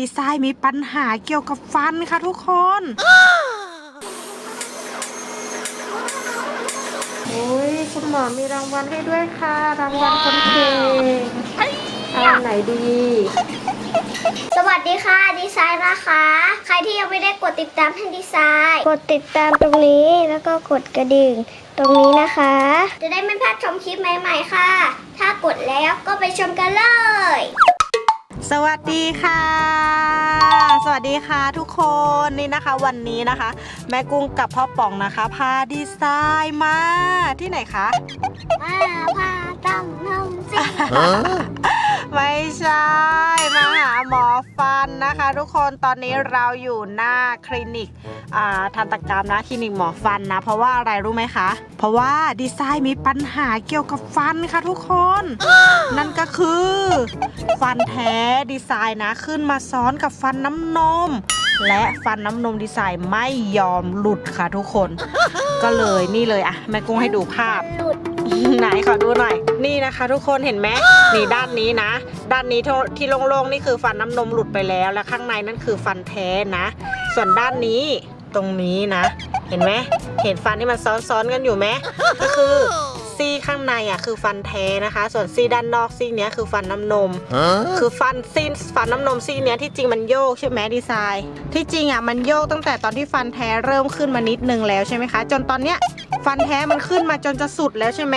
ดีไซน์มีปัญหาเกี่ยวกับฟันค่ะทุกคน โอ้ยคุณหมอมีรางวัลให้ด้วยค่ะ รางวัลคนเก่งเอาอันไหนดี สวัสดีค่ะ ดีไซน์นะคะ ใครที่ยังไม่ได้กดติดตามให้ดีไซน์ กดติดตามตรงนี้แล้วก็กดกระดิ่งตรงนี้นะคะ จะได้ไม่พลาดชมคลิปใหม่ ๆ ค่ะ ถ้ากดแล้วก็ไปชมกันเลย สวัสดีค่ะ สวัสดีค่ะทุกคนนี่นะคะวันนี้นะคะ แม่กุ้งกับพ่อป๋องนะคะ พาดีไซน์มาที่ไหนคะมาพาตั้งนมสิไม่ใช่มาหาหมอฟั นะคะทุกคนตอนนี้เราอยู่หน้าคลินิกอ่าทันตกรรมนะคลินิกหมอฟันนะ เพราะว่าอะไรรู้ไหมคะ เพราะว่าดีไซน์มีปัญหาเกี่ยวกับฟันค่ะทุกคน นั่นก็คือ ฟันแท้ดีไซน์นะขึ้นมาซ้อนกับฟันน้ำนม และฟันน้ำนมดีไซน์ไม่ยอมหลุดค่ะทุกคน ก็เลยนี่เลยอะแม่กุ้งให้ดูภาพ ไหนขอดูหน่อย นี่นะคะทุกคนเห็นไหมนี่ด้านนี้นะ ด้านนี้ที่โล่งๆนี่คือฟันน้ำนมหลุดไปแล้ว และข้างในนั่นคือฟันแท้นะ ส่วนด้านนี้ตรงนี้นะ เห็นไหมเห็นฟันที่มันซ้อนๆกันอยู่ไหมก็คือ ซี่ข้างในอะคือฟันแท้นะคะ ส่วนซี่ด้านนอกซี่เนี้ยคือฟันน้ำนม คือฟันซีนฟันน้ำนมซี่เนี้ยที่จริงมันโยกใช่ไหมดีไซน์ ที่จริงอะมันโยกตั้งแต่ตอนที่ฟันแท้เริ่มขึ้นมานิดนึงแล้วใช่ไหมคะ จนตอนเนี้ยฟันแท้มันขึ้นมาจนจะสุดแล้วใช่ไหม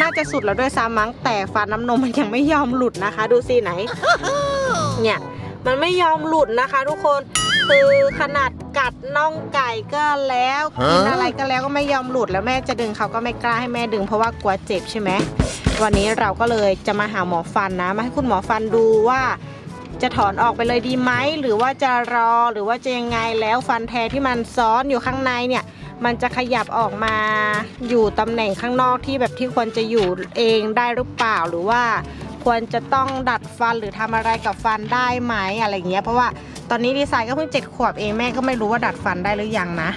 น่าจะสุดแล้วด้วยซ้ำมั้งแต่ฟันน้ำนมมันยังไม่ยอมหลุดนะคะ ดูซี่ไหน เนี่ยมันไม่ยอมหลุดนะคะ ทุกคนคือขนาด กัดน่องไก่ก็แล้วกินอะไรก็แล้วก็ไม่ยอมหลุดแล้วแม่จะดึงเขาก็ไม่กล้าให้แม่ดึงเพราะว่ากลัวเจ็บใช่ไหมวันนี้เราก็เลยจะมาหาหมอฟันนะ มาให้คุณหมอฟันดูว่าจะถอนออกไปเลยดีไหมหรือว่าจะรอหรือว่าจะยังไงแล้วฟันแท้ที่มันซ้อนอยู่ข้างในเนี่ย มันจะขยับออกมาอยู่ตำแหน่งข้างนอกที่แบบที่ควรจะอยู่เองได้หรือเปล่าหรือว่าควรจะต้องดัดฟันหรือทำอะไรกับฟันได้ไหมอะไรอย่างเงี้ยเพราะว่า ตอนนี้ดีไซน์ก็เพิ่งเจ็ดขวบเองแม่ก็ไม่รู้ว่าดัดฟันได้หรือยังนะ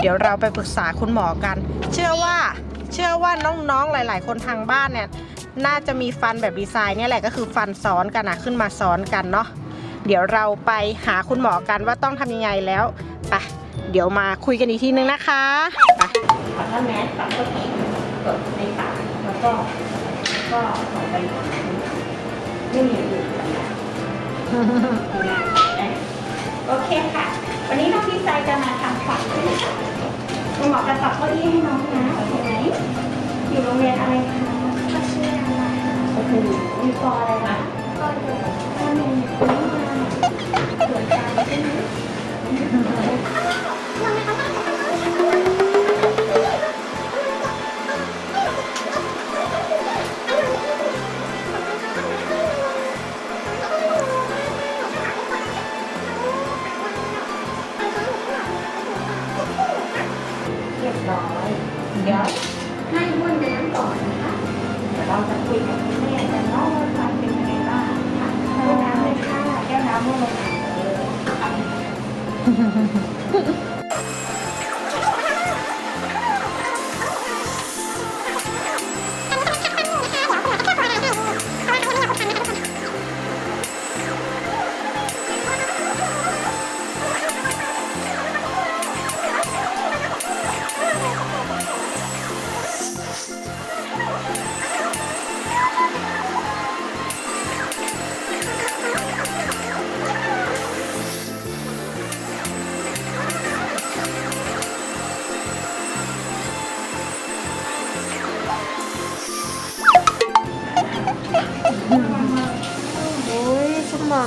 เดี๋ยวเราไปปรึกษาคุณหมอกัน เชื่อว่าเชื่อว่าน้องๆหลาย ๆ คนทางบ้านเนี่ยน่าจะมีฟันแบบดีไซน์เนี่ยแหละก็คือฟันซ้อนกันนะขึ้นมาซ้อนกันเนาะเดี๋ยวเราไปหาคุณหมอกันว่าต้องทำยังไงแล้วไปเดี๋ยวมาคุยกันอีกทีนึงนะคะไปขอท่าแมสปัดก็ตีกดในปากแล้วก็ก็ออกไปไม่มีอยู่ โอเคค่ะ วันนี้น้องพี่ใจจะมาทำฝัญคุณหมอจะสอบเก้าอี้ให้น้องนะโอเคไหมอยู่โรงเรียนอะไรคะก็ชื่ออะไรโอเคมีปอ คุยกับคุณแม่กันเนาะว่าฟันเป็นยังไงบ้างคะให้น้ำเลยค่ะแก้วน้ำมั่วลงมา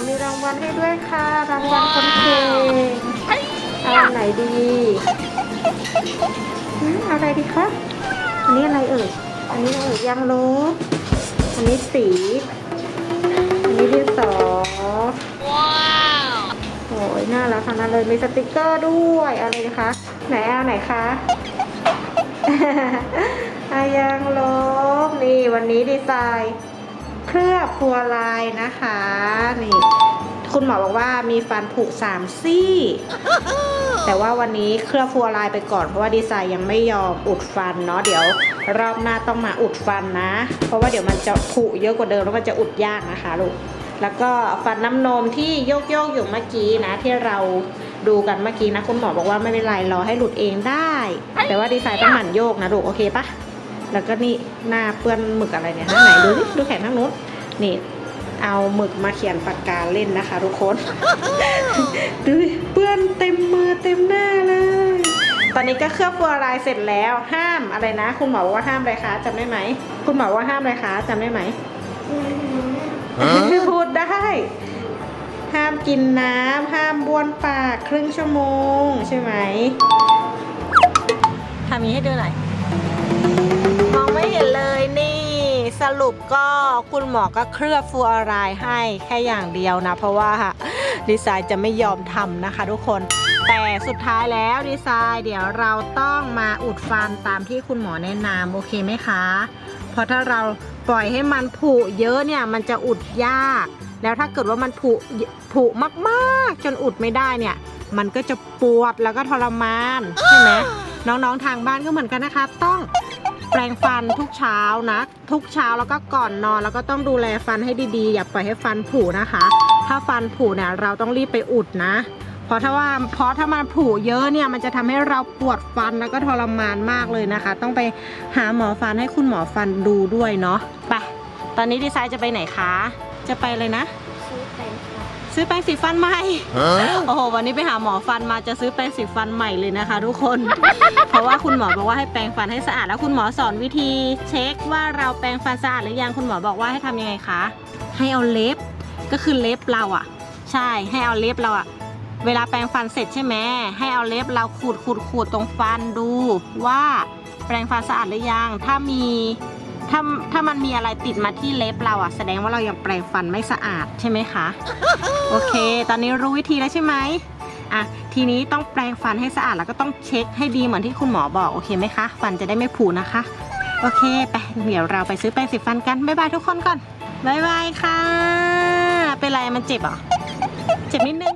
มอมีรางวัลให้ด้วยค่ะ รางวัลคนเก่งเอาอันไหนดีอืมเอาอะไรดีคะ อันนี้อะไรเอ่ย อันนี้อะไรเอ่ยยางลบอันนี้สี อันนี้ดินสอว้าวโอ้ยน่ารักขนาดเลยมีสติกเกอร์ด้วยอะไรนะคะ ไหนเอาไหนคะอายางลบนี่วันนี้ดีไซน์ เคลือบฟัวลายนะคะ นี่ คุณหมอบอกว่ามีฟันผุสามซี่ แต่ว่าวันนี้เคลือบฟัวลายไปก่อนเพราะว่าดีไซน์ยังไม่ยอมอุดฟันเนาะเดี๋ยวรอบหน้าต้องมาอุดฟันนะ เพราะว่าเดี๋ยวมันจะผุเยอะกว่าเดิมแล้วมันจะอุดยากนะคะลูกแล้วก็ฟันน้ำนมที่โยกโยกอยู่เมื่อกี้นะ ที่เราดูกันเมื่อกี้นะ คุณหมอบอกว่าไม่เป็นไรรอให้หลุดเองได้ แต่ว่าดีไซน์ต้องหมั่นโยกนะลูกโอเคปะ แล้วก็นี่หน้าเปื้อนหมึกอะไรเนี่ยฮะไหนดูสิดูแขนข้างนู้นนี่เอาหมึกมาเขียนปากกาเล่นนะคะ ทุกคนดูดิเปื้อนเต็มมือเต็มหน้าเลย ตอนนี้ก็เคลือบฟัวรายเสร็จแล้วห้ามอะไรนะ คุณหมอบอกว่าห้ามอะไรคะจำได้ไหม คุณหมอว่าห้ามอะไรคะจำได้ไหมพูดได้ ห้ามกินน้ำห้ามบ้วนปากครึ่งชั่วโมง ใช่ไหมทำนี้ให้ดูหน่อยมองไม่ เห็นเลยนี่ สรุปก็คุณหมอก็เคลือบฟูอารายให้แค่อย่างเดียวนะ เพราะว่าดีไซน์จะไม่ยอมทำนะคะทุกคนแต่สุดท้ายแล้วดีไซน์เดี๋ยวเราต้องมาอุดฟันตามที่คุณหมอแนะนำโอเคไหมคะ เพราะถ้าเราปล่อยให้มันผุเยอะเนี่ยมันจะอุดยาก แล้วถ้าเกิดว่ามันผุผุมากๆ จนอุดไม่ได้เนี่ย มันก็จะปวดแล้วก็ทรมานใช่ไหมน้องๆทางบ้านก็เหมือนกันนะคะ ต้อง แปรงฟันทุกเช้านะ ทุกเช้าแล้วก็ก่อนนอน แล้วก็ต้องดูแลฟันให้ดีๆ อย่าปล่อยให้ฟันผุนะคะ ถ้าฟันผุเนี่ยเราต้องรีบไปอุดนะ เพราะถ้าว่าเพราะถ้ามันผุเยอะเนี่ยมันจะทำให้เราปวดฟันแล้วก็ทรมานมากเลยนะคะ ต้องไปหาหมอฟันให้คุณหมอฟันดูด้วยเนาะไปตอนนี้ดีไซน์จะไปไหนคะจะไปเลยนะซื้อไปค่ะ ซื้อแปรงสีฟันใหม่โอ้โหวันนี้ไปหาหมอฟันมาจะซื้อแปรงสีฟันใหม่เลยนะคะ ทุกคน เพราะว่าคุณหมอบอกว่าให้แปรงฟันให้สะอาดแล้วคุณหมอสอนวิธี เช็คว่าเราแปรงฟันสะอาดหรือยังคุณหมอบอกว่าให้ทำยังไงคะให้เอาเล็บก็คือเล็บเราอะใช่ให้เอาเล็บเราอะเวลาแปรงฟันเสร็จใช่ไหมให้เอาเล็บเราขูดขูดขูดตรงฟันดูว่าแปรงฟันสะอาดหรือยัง ถ้ามี ถ้าถ้ามันมีอะไรติดมาที่เล็บเราอะแสดงว่าเรายังแปรงฟันไม่สะอาดใช่ไหมคะ โอเค ตอนนี้รู้วิธีแล้วใช่ไหมอะทีนี้ต้องแปรงฟันให้สะอาดแล้วก็ต้องเช็คให้ดีเหมือนที่คุณหมอบอกโอเคไหมคะ ฟันจะได้ไม่ผุนะคะ โอเคไปเดี๋ยวเราไปซื้อแปรงสีฟันกันบ๊ายบายทุกคนก่อนบ๊ายบายค่ะ เป็นไรมันเจ็บเหรอ เจ็บนิดนึง